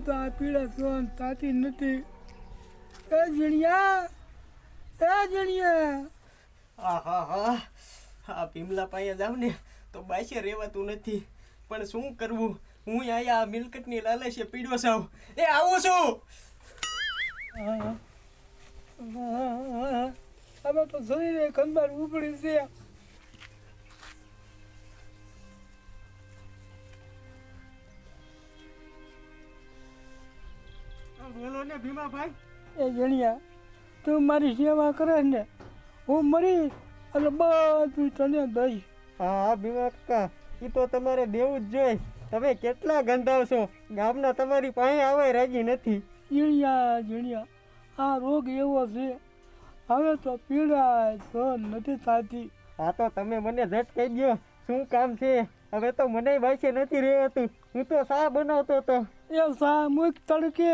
તો આ પીડા સહન થતી નથી એ જણિયા એ જીણિયા આહાહા. આ ભીમલા પાયા જાવ ને તો બાસે રહેવાતું નથી પણ શું કરવું હું અહીંયા આ મિલકતની લાલચે પીડો સાવ એ આવું છું હા. હા. તો શરીરે ખંભાર ઉપડી છે બોલો ને ભીમાભાઈ? એ જણિયા તું મારી સેવા કરે ને હું મરી એટલે બધું તને દઈશ હા ભીમા કાકા એ તો તમારે દેવું જ જોઈએ. તમે કેટલા ગંધાવશો ગામના તમારી પાસે આવે રાજી નથી. જીણિયા જીણિયા આ રોગ એવો છે હવે તો પીડા સહન નથી થતી. હા તો તમે મને ઝટ કહી દો શું કામ છે? હવે તો મને બાસે નથી રહેતું હું તો શા બનાવતો હતો એ સામૂહિક તડકે?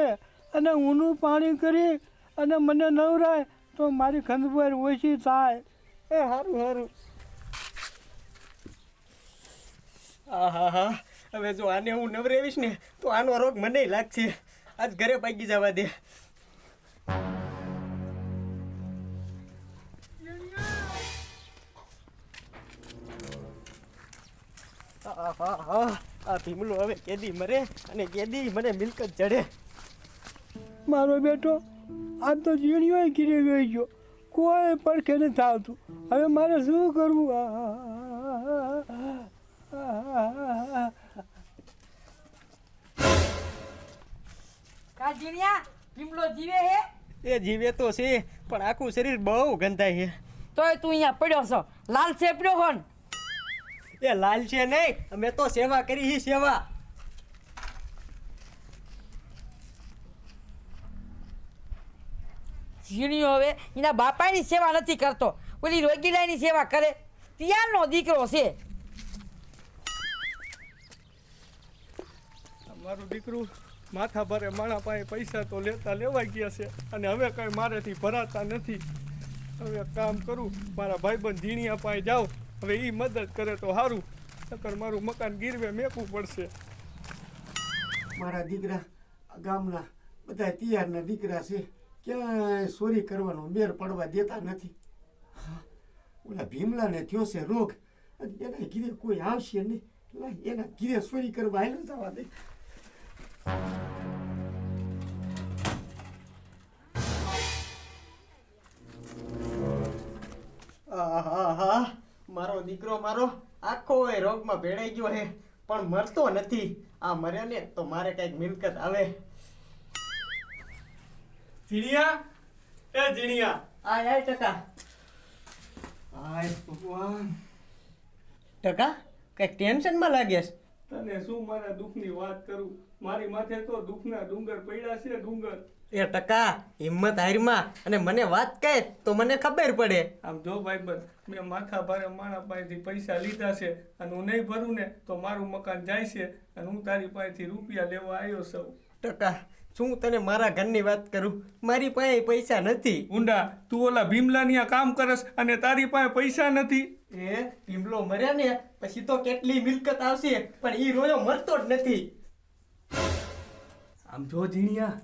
અને ઊનું પાણી કરી અને મને નવરાય તો મારી ખંડવાર ઓછી થાય. એ સારું સારું હા હા હવે જો આને હું નવરેવીશ ને, તો આનો રોગ મને લાગશે. આજ ઘરે પાકી જવા દે. આ ભીમલો હવે કેદી મરે અને કેદી મને મિલકત ચડે મારો બેટો આમ તો જીણીઓ ગીરી ગઈ ગયો. કોઈ પડખે નથી આવતું હવે મારે શું કરવું? કાજીણિયા ભીમલો જીવે હે? એ જીવે તો છે પણ આખું શરીર બહુ ગંધાય છે. તોય તું અહીંયા પડ્યો છો. લાલ છે પડ્યો હોન એ લાલ છે નહીં અમે તો સેવા કરી હી સેવા. ઝીણીઓ હવે એના બાપાની સેવા નથી કરતો. ઓલી રોગીલાની સેવા કરે. ત્યારનો દીકરો છે. મારું દીકરું માથા ભરે માણા પાસે પૈસા તો લેતા લેવાઈ ગયા છે અને હવે કઈ મારેથી ભરાતા નથી. હવે એક કામ કરું મારા ભાઈબંધ ઝીણિયા પાસે જાઉં. હવે એ મદદ કરે તો સારું નકર મારું મકાન ગીરવે મેકવું પડશે. મારા દીકરા ગામના બધા તિયારના દીકરા છે. ક્યાંય ચોરી કરવાનો મેર પડવા દેતા નથી. ઓલા ભીમલાને થયો છે રોગ. એના ઘીરે કોઈ આવશે નહીં. એના ઘીરે ચોરી કરવા હાલ જવા દે. આહાહા. મારો દીકરો મારો આખો એ રોગમાં ભેળાઈ ગયો હે પણ મરતો નથી. આ મરે ને તો મારે કંઈક મિલકત આવે. ઝીણિયા એ જીણિયા. આય આય ટકા. આય ભગવાન. ટકા? કંઈક ટેન્શનમાં લાગેસ તને શું મારા દુઃખની વાત કરું? મારી માથે તો દુઃખના ડુંગર પડ્યા છે ડુંગર. એ ટકા હિંમત હારમાં. અને મને વાત કહે તો મને ખબર પડે. આમ જો ભાઈબંધ મેં માથા ભારે માણા પાસેથી પૈસા લીધા છે અને હું નહીં ભરું ને તો મારું મકાન જાય છે અને હું તારી પાસેથી રૂપિયા લેવા આવ્યો છું. ટકા. શું તને મારા ઘરની વાત કરું? મારી પાસે પૈસા નથી. ઊંડા તું ઓલા ભીમલાની આ કામ કરસ અને તારી પાસે પૈસા નથી. એ ભીમલો મર્યા ને પછી તો કેટલી મિલકત આવશે પણ ઈ રોયો મરતો જ નથી. આમ જો જીણિયા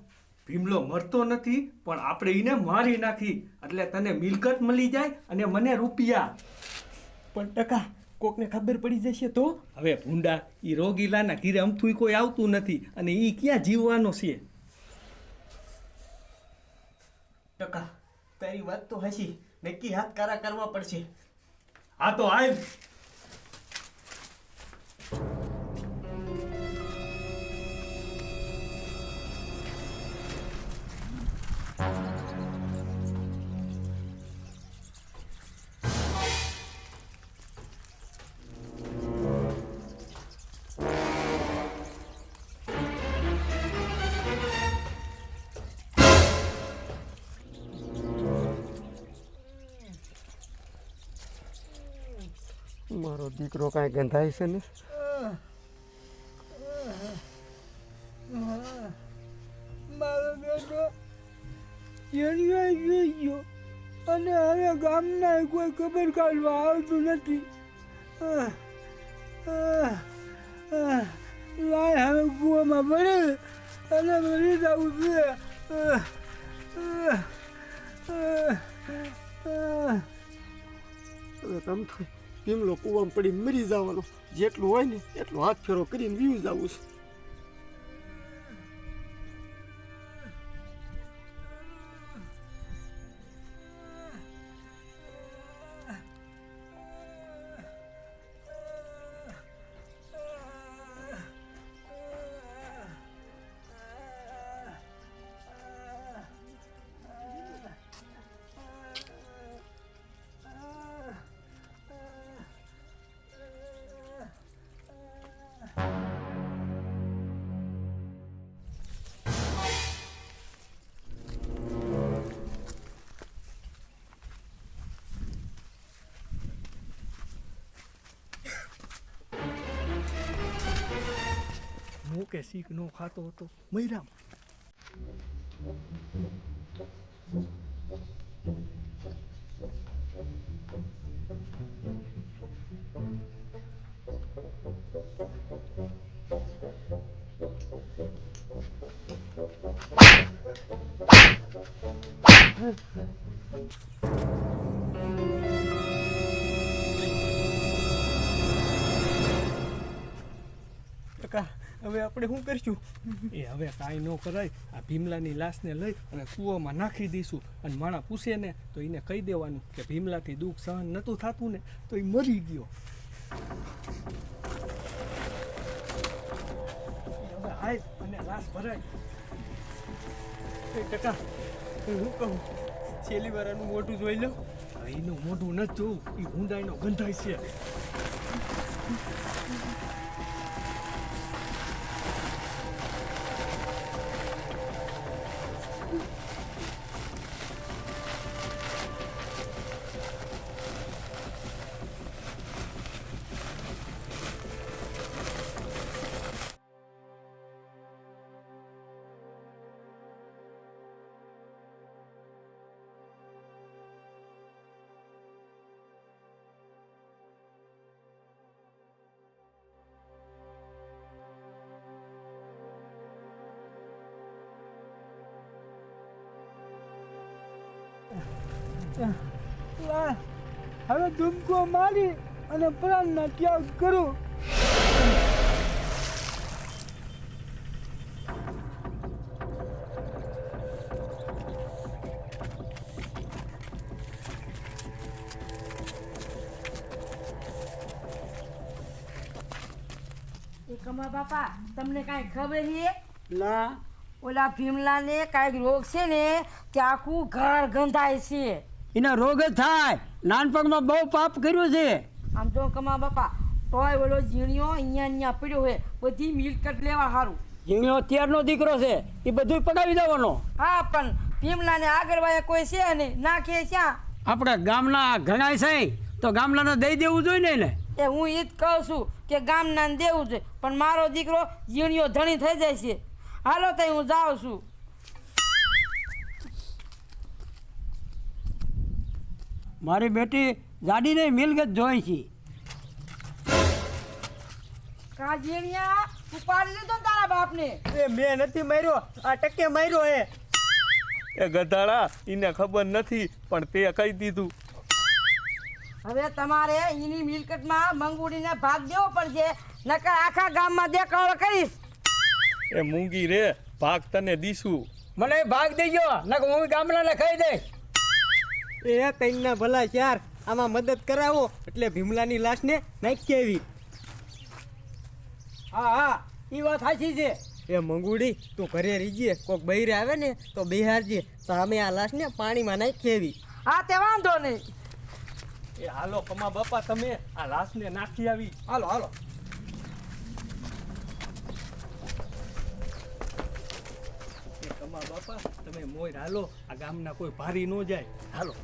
ભીમલો મરતો નથી પણ આપણે એને મારી નાખી. એટલે તને મિલકત મળી જાય અને મને રૂપિયા. પણ ટકા કોકને ખબર પડી જશે તો? હવે ભૂંડા એ રોગીલાના ઘીરે અમથું કોઈ આવતું નથી અને એ ક્યાં જીવવાનો છે? ટકા. તારી વાત તો હસી. નક્કી હાથ કારા કરવા પડશે. આ તો હાલ મારો દીકરો કાંઈ ગંધાય છે ને? મારો બેટો જોઈ ગયો. અને હવે ગામના કોઈ ખબર કાઢવા આવતું નથી. લાય હવે કૂવામાં પડે અને મરી જવું છે. હવે કમ થાય. ભીમલો કૂવામાં પડી મરી જવાનો. જેટલું હોય ને એટલું હાથ ફેરો કરીને વીવું જવું છે. હું શીખ નો ખાતો હતો મૈરામ કાકા હવે આપણે શું કરીશું? એ હવે કાંઈ ન કરાય. આ ભીમલાની લાશને લઈ અને કૂવામાં નાખી દઈશું. અને માણા પૂછે ને તો એને કહી દેવાનું કે ભીમલાથી દુઃખ સહન નહોતું થતું ને તો એ મરી ગયો. હવે હાય અને લાશ ભરાય. એ કાકા, હું કહું? છેલ્લી મોઢું જોઈ લો. એનું મોઢું નથી જોવું એ ઊંડાઈનો ગંધાય છે. હવે ધૂમકો મારી અને પ્રાણના ત્યાગ કરું. એ કમા બાપા તમને કાંઈ ખબર છે? ના ઓલા ભીમલાને કાંઈક રોગ છે ને તે આખું ઘર ગંધાય છે. એના રોગ જ થાય. નાનપણમાં બહુ પાપ કર્યું છે. આમ તો કમા બાપા તોય ઓલો ઝીણિયો અહીંયા અહીંયા પડ્યો હોય બધી મિલકત લેવા સારું જીવનો અત્યારનો દીકરો છે એ બધું પડાવી દેવાનો. હા પણ ભીમલાને આગળ વાયા કોઈ છે ને નાખે ક્યાં આપણા ગામના ઘણા છે તો ગામડાને દઈ દેવું જોઈએ ને એ હું એ જ કહું છું કે ગામના દેવું છે પણ મારો દીકરો ઝીણિયો ધણી થઈ જાય છે. હાલો તઈ હું જાઉં છું. મારી બેટી જાડીને મિલકત જોઈ છે. કા ઉપાડી લીધો તારા બાપને? એ મેં નથી માર્યો આ ટકે માર્યો એ એ ગધાડા એને ખબર નથી પણ તે કહી દીધું. હવે તમારે એની મિલકતમાં મંગુડીને ભાગ દેવો પડશે નકર આખા ગામમાં દેખાડો કરીશ. એ મૂંગી રે ભાગ તને દીશું. મને ભાગ દેજો નકર હું ગામડાને ખાઈ દઈશ. એ તૈનના ભલા ચાર આમાં મદદ કરાવો એટલે ભીમલાની લાશને નાખી આવી. હા હા એ વાત સાચી છે. એ મંગુડી તું ઘરે રીજે કોક બૈરે આવે ને તો બિહારજે તો અમે આ લાશને પાણીમાં નાખી આવી. હા તે વાંધો નહીં. એ હાલો કમા બાપા તમે આ લાશને નાખી આવી. હાલો હાલો. કમા બાપા તમે મોય હાલો આ ગામના કોઈ ભારી ન જાય. હાલો.